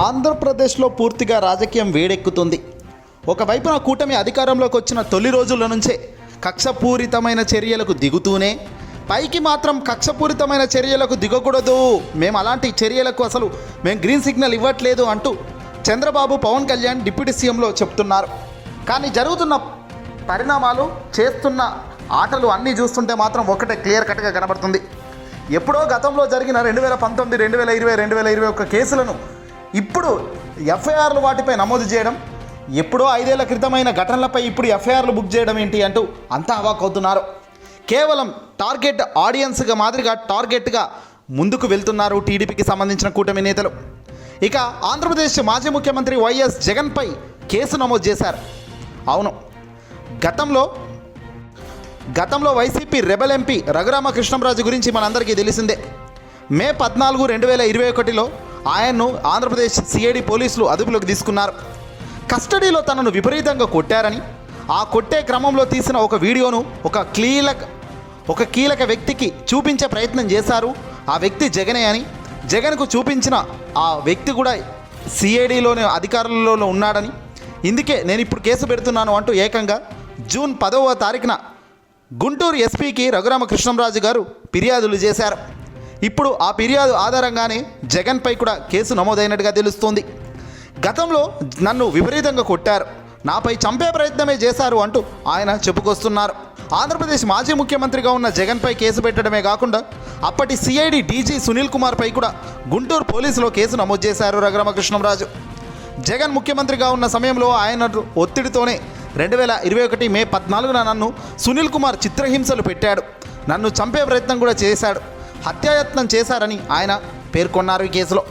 ఆంధ్రప్రదేశ్లో పూర్తిగా రాజకీయం వేడెక్కుతుంది. ఒకవైపున కూటమి అధికారంలోకి వచ్చిన తొలి రోజుల నుంచే కక్షపూరితమైన చర్యలకు దిగుతూనే పైకి మాత్రం కక్షపూరితమైన చర్యలకు దిగకూడదు. మేము అలాంటి చర్యలకు అసలు మేము గ్రీన్ సిగ్నల్ ఇవ్వట్లేదు అంటూ చంద్రబాబు పవన్ కళ్యాణ్ డిప్యూటీ సీఎంలో చెప్తున్నారు. కానీ జరుగుతున్న పరిణామాలు చేస్తున్న ఆటలు అన్నీ చూస్తుంటే మాత్రం ఒకటే క్లియర్ కట్గా కనబడుతుంది. ఎప్పుడో గతంలో జరిగిన రెండు వేల పంతొమ్మిది రెండు వేల ఇరవై రెండు వేల ఇరవై ఒక్క కేసులను ఇప్పుడు ఎఫ్ఐఆర్లు వాటిపై నమోదు చేయడం ఎప్పుడో ఐదేళ్ళ క్రితమైన ఘటనలపై ఇప్పుడు ఎఫ్ఐఆర్లు బుక్ చేయడం ఏంటి అంటూ అంతా అవాకవుతున్నారు. కేవలం టార్గెట్ ఆడియన్స్గా మాదిరిగా టార్గెట్గా ముందుకు వెళ్తున్నారు టీడీపీకి సంబంధించిన కూటమి నేతలు. ఇక ఆంధ్రప్రదేశ్ మాజీ ముఖ్యమంత్రి వైఎస్ జగన్పై కేసు నమోదు చేశారు. అవును గతంలో గతంలో వైసీపీ రెబల్ ఎంపీ రఘురామకృష్ణంరాజు గురించి మనందరికీ తెలిసిందే. మే పద్నాలుగు రెండు వేల ఇరవై ఒకటిలో ఆయన్ను ఆంధ్రప్రదేశ్ సిఐడి పోలీసులు అదుపులోకి తీసుకున్నారు. కస్టడీలో తనను విపరీతంగా కొట్టారని ఆ కొట్టే క్రమంలో తీసిన ఒక వీడియోను ఒక కీలక ఒక కీలక వ్యక్తికి చూపించే ప్రయత్నం చేశారు ఆ వ్యక్తి జగనే అని. జగన్కు చూపించిన ఆ వ్యక్తి కూడా సిఐడిలోని అధికారులలో ఉన్నాడని. ఇందుకే నేను ఇప్పుడు కేసు పెడుతున్నాను అంటూ ఏకంగా జూన్ పదవ తారీఖున గుంటూరు ఎస్పీకి రఘురామకృష్ణంరాజు గారు ఫిర్యాదులు చేశారు. ఇప్పుడు ఆ ఫిర్యాదు ఆధారంగానే జగన్పై కూడా కేసు నమోదైనట్టుగా తెలుస్తోంది. గతంలో నన్ను విపరీతంగా కొట్టారు. నాపై చంపే ప్రయత్నమే చేశారు అంటూ ఆయన చెప్పుకొస్తున్నారు. ఆంధ్రప్రదేశ్ మాజీ ముఖ్యమంత్రిగా ఉన్న జగన్పై కేసు పెట్టడమే కాకుండా అప్పటి సిఐడి డీజీ సునీల్ కుమార్పై కూడా గుంటూరు పోలీసులో కేసు నమోదు చేశారు రఘురామకృష్ణంరాజు. జగన్ ముఖ్యమంత్రిగా ఉన్న సమయంలో ఆయన ఒత్తిడితోనే రెండు వేల ఇరవై ఒకటి మే పద్నాలుగున నన్ను సునీల్ కుమార్ చిత్రహింసలు పెట్టాడు. నన్ను చంపే ప్రయత్నం కూడా చేశాడు. హత్యాయత్నం చేశారని ఆయన పేర్కొన్నారు ఈ కేసులో.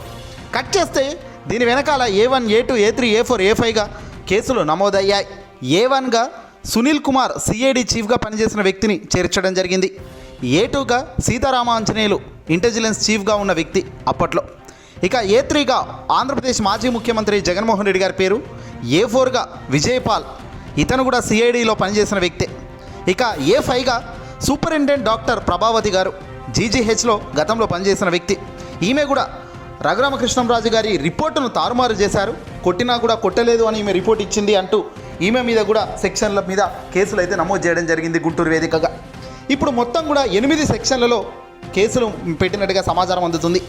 కట్ చేస్తే దీని వెనకాల A one A two A three A four A ఫైవ్గా కేసులు నమోదయ్యాయి. ఏ వన్గా సునీల్ కుమార్ సిఐడి చీఫ్గా పనిచేసిన వ్యక్తిని చేర్చడం జరిగింది. ఏ టూగా సీతారామ ఆంజనేయులు ఇంటెలిజెన్స్ చీఫ్గా ఉన్న వ్యక్తి అప్పట్లో. ఇక ఏ త్రీగా ఆంధ్రప్రదేశ్ మాజీ ముఖ్యమంత్రి జగన్మోహన్ రెడ్డి గారి పేరు ఏ ఫోర్గా విజయపాల్ ఇతను కూడా సిఐడిలో పనిచేసిన వ్యక్తే. ఇక ఏ ఫైవ్గా సూపరింటెండెంట్ డాక్టర్ ప్రభావతి గారు జీజీహెచ్లో గతంలో పనిచేసిన వ్యక్తి. ఈమె కూడా రఘురామకృష్ణంరాజు గారి రిపోర్టును తారుమారు చేశారు. కొట్టినా కూడా కొట్టలేదు అని ఈమె రిపోర్ట్ ఇచ్చింది అంటూ ఈమె మీద కూడా సెక్షన్ల మీద కేసులు అయితే నమోదు చేయడం జరిగింది గుంటూరు వేదికగా. ఇప్పుడు మొత్తం కూడా ఎనిమిది సెక్షన్లలో కేసులు పెట్టినట్టుగా సమాచారం అందుతుంది.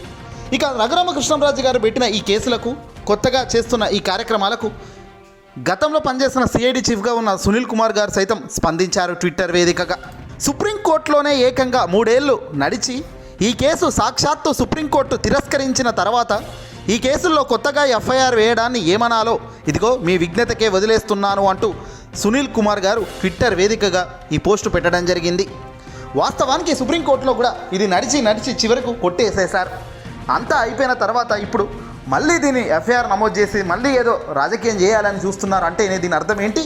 ఇక రఘురామకృష్ణంరాజు గారు పెట్టిన ఈ కేసులకు కొత్తగా చేస్తున్న ఈ కార్యక్రమాలకు గతంలో పనిచేసిన సిఐడి చీఫ్గా ఉన్న సునీల్ కుమార్ గారు సైతం స్పందించారు ట్విట్టర్ వేదికగా. సుప్రీంకోర్టులోనే ఏకంగా మూడేళ్ళు నడిచి ఈ కేసు సాక్షాత్తు సుప్రీంకోర్టు తిరస్కరించిన తర్వాత ఈ కేసుల్లో కొత్తగా ఎఫ్ఐఆర్ వేయడాన్ని ఏమనాలో? ఇదిగో మీ విజ్ఞతకే వదిలేస్తున్నాను అంటూ సునీల్ కుమార్ గారు ట్విట్టర్ వేదికగా ఈ పోస్టు పెట్టడం జరిగింది. వాస్తవానికి సుప్రీంకోర్టులో కూడా ఇది నడిచి నడిచి చివరకు కొట్టేసేశారు. అంతా అయిపోయిన తర్వాత ఇప్పుడు మళ్ళీ దీన్ని ఎఫ్ఐఆర్ నమోదు చేసి మళ్ళీ ఏదో రాజకీయం చేయాలని చూస్తున్నారు అంటే నేను దీని అర్థం ఏంటి?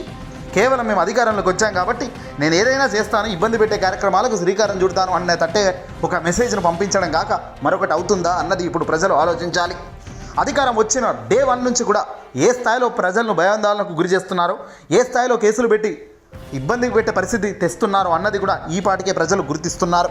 కేవలం మేము అధికారంలోకి వచ్చాం కాబట్టి నేను ఏదైనా చేస్తాను ఇబ్బంది పెట్టే కార్యక్రమాలకు శ్రీకారం చుడతాను అన్న తట్టే ఒక మెసేజ్ను పంపించడం కాక మరొకటి అవుతుందా అన్నది ఇప్పుడు ప్రజలు ఆలోచించాలి. అధికారం వచ్చిన డే వన్ నుంచి కూడా ఏ స్థాయిలో ప్రజలను భయాందోళనకు గురి చేస్తున్నారో ఏ స్థాయిలో కేసులు పెట్టి ఇబ్బందికి పెట్టే పరిస్థితి తెస్తున్నారు అన్నది కూడా ఈ పాటికే ప్రజలు గుర్తిస్తున్నారు.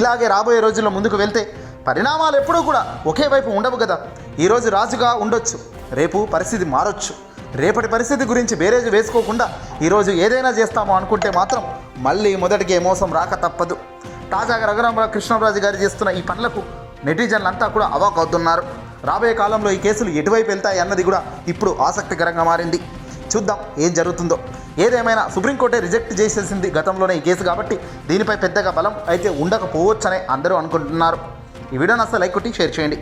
ఇలాగే రాబోయే రోజుల్లో ముందుకు వెళ్తే పరిణామాలు ఎప్పుడూ కూడా ఒకే వైపు ఉండవు కదా. ఈరోజు రాజుగా ఉండొచ్చు రేపు పరిస్థితి మారొచ్చు. రేపటి పరిస్థితి గురించి బేరేజ్ వేసుకోకుండా ఈరోజు ఏదైనా చేస్తామో అనుకుంటే మాత్రం మళ్ళీ మొదటికే మోసం రాక తప్పదు. తాజాగా రఘురామ కృష్ణరాజు గారు చేస్తున్న ఈ పనులకు నెటిజన్లంతా కూడా అవాక్ అవుతున్నారు రాబోయే కాలంలో ఈ కేసులు ఎటువైపు వెళ్తాయి అన్నది కూడా ఇప్పుడు ఆసక్తికరంగా మారింది. చూద్దాం ఏం జరుగుతుందో. ఏదేమైనా సుప్రీంకోర్టే రిజెక్ట్ చేసేసింది గతంలోనే ఈ కేసు కాబట్టి దీనిపై పెద్దగా బలం అయితే ఉండకపోవచ్చనే అందరూ అనుకుంటున్నారు. ఈ వీడియోని అసలు లైక్ కొట్టి షేర్ చేయండి.